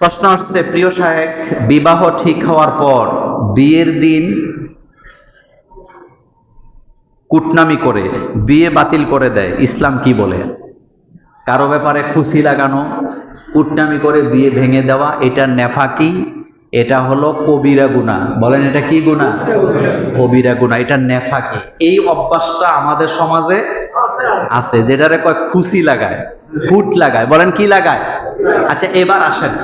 প্রশ্ন আসছে, প্রিয় সাহেব বিবাহ ঠিক হওয়ার পর বিয়ের দিন কুটনামি করে, বিয়ে বাতিল করে দেয়, ইসলাম কি বলে? কারও ব্যাপারে খুশি লাগানো, কুটনামি করে বিয়ে ভেঙে দেওয়া, এটা নেফাকি, এটা হলো কবিরা গুণা। বলেন এটা কি গুণা? কবিরা গুণা, এটা নেফাকি। এই অভ্যাসটা আমাদের সমাজে আছে, যেটারে কয় খুশি লাগায় ফুট লাগায়। বলেন কি লাগায়? আচ্ছা এবার আসেন।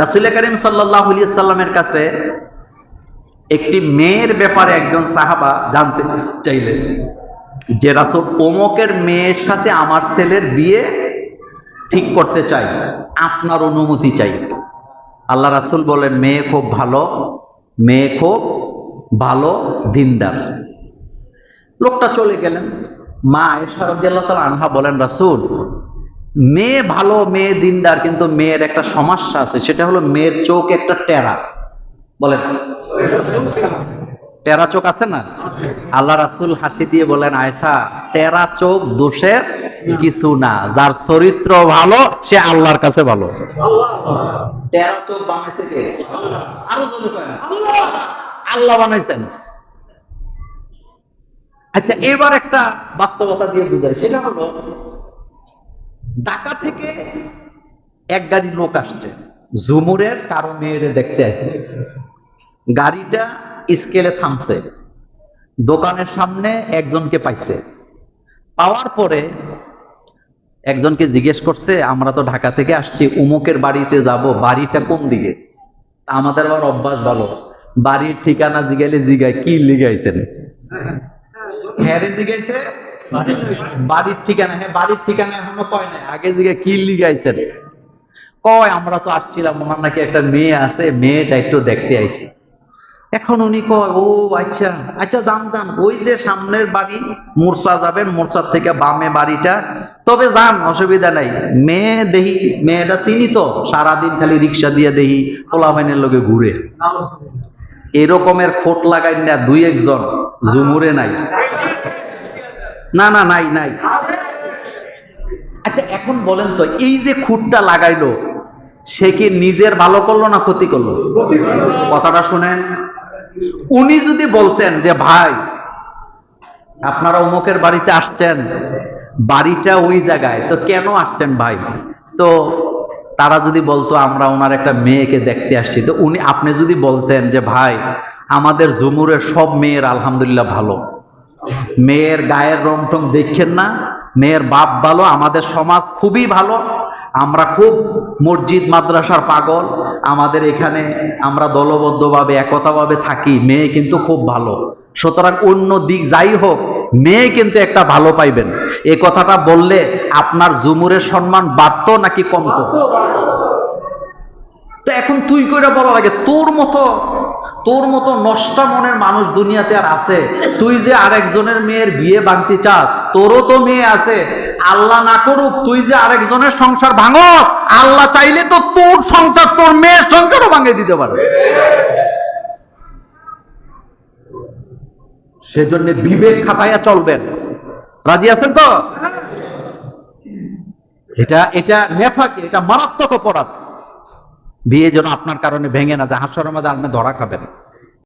রাসুল করিম সাল্লাহ সাল্লামের কাছে একটি মেয়ের ব্যাপারে একজন সাহাবা জানতে চাইলেন যে, রাসুল, অমকের মেয়ের সাথে আমার ছেলের বিয়ে ঠিক করতে চাই, আপনার অনুমতি চাই। আল্লাহ রাসুল বলেন, মেয়ে খুব ভালো, মেয়ে খুব ভালো, দিনদার। লোকটা চলে গেলেন। মা এসা রাদিয়াল্লাহু তাআলা আনহা বলেন, রাসূল মেয়ে ভালো, মেয়ে দিনদার, কিন্তু মেয়ের একটা সমস্যা আছে, সেটা হলো মেয়ের চোখ একটা টেরা। বলেন। টেরা চোখ আছে না? আল্লাহ রাসূল হাসি দিয়ে বলেন, আয়েশা, টেরা চোখ দোষের কিছু না। যার চরিত্র ভালো, সে আল্লাহর কাছে ভালো। টেরা চোখ বানাইছে। আল্লাহ বানাইছেন। আচ্ছা এবার একটা বাস্তবতা দিয়ে বুঝাই। সেটা হলো ঢাকা থেকে এক গাড়ি লোক আসছে। ঝুমুরের কারও মেয়েরে দেখতে আসছে। গাড়িটা স্কেলে থামছে। দোকানের সামনে একজনকে পাইছে। পাওয়ার পরে একজনকে জিজ্ঞেস করছে, আমরা তো ঢাকা থেকে আসছি, উমুকের বাড়িতে যাব, বাড়িটা কোন দিকে? আমাদের আবার অভ্যাস ভালো। বাড়ির ঠিকানা জিগাইলে জিগায়, কি লিগাইছেন? হ্যাঁ জিগাইছে। বাড়ির ঠিকানা হ্যাঁ বাড়ির ঠিকানা এখনও কয় নাই। আগে জিগে কি লিগাইছেন। কয়, আমরা তো আসছিলাম ওনার নাকি একটা মেয়ে আছে, মেয়েটা একটু দেখতে আইছি। এখন উনি কয়, ও আচ্ছা আচ্ছা যান যান, ওই যে সামনের বাড়ি, মোর্চা যাবেন, মোর্চার থেকে বামে বাড়িটা। তবে যান, অসুবিধা নাই। মেয়ে দেহি, মেয়েটা চিনি তো সারাদিন খালি রিক্সা দিয়ে দেহি পোলা ভাইনের লোকে ঘুরে। এরকমের খোট লাগাই না দুই একজন জুমুরে নাই। না না, নাই নাই। আচ্ছা এখন বলেন তো, এই যে খুঁটটা লাগাইলো, সে কি নিজের ভালো করল না ক্ষতি করল? কথাটা শুনেন। উনি যদি বলতেন যে, ভাই, আপনারা অমুকের বাড়িতে আসছেন, বাড়িটা ওই জায়গায়, তো কেন আসছেন ভাই? তো তারা যদি বলতো, আমরা ওনার একটা মেয়েকে দেখতে আসছি। তো উনি, আপনি যদি বলতেন যে, ভাই, আমাদের জুমুরের সব মেয়ের আলহামদুলিল্লাহ ভালো। মেয়ের গায়ের রং টং দেখছেন না মেয়ের বাপ ভালো আমাদের সমাজ খুবই ভালো আমরা খুব মসজিদ মাদ্রাসার পাগল আমাদের এখানে আমরা দলবদ্ধভাবে একতাভাবে থাকি মেয়ে কিন্তু খুব ভালো। সুতরাং অন্য দিক যাই হোক মেয়ে কিন্তু একটা ভালো পাইবেন। এ কথাটা বললে আপনার জুমুরের সম্মান বাড়তো নাকি কমতো? তো এখন তুই কইরা বলা লাগে তোর মতো তোর মতো নষ্টা মনের মানুষ দুনিয়াতে আর আছে। তুই যে আরেকজনের মেয়ের বিয়ে ভাঙতে চাস, তোরও তো মেয়ে আছে। আল্লাহ না করুক, তুই যে আরেকজনের সংসার ভাঙো আল্লাহ চাইলে তো তোর সংসার, তোর মেয়ের সংসারও ভাঙে দিতে পারে। সেজন্য বিবেক খাটাইয়া চলবেন। রাজি আছেন তো? এটা এটা নেফাকে, এটা মারাত্মক অপরাধ। বিয়ে যেন আপনার কারণে ভেঙে না যায়। হাস্যর মধ্যে আপনি ধরা খাবেন।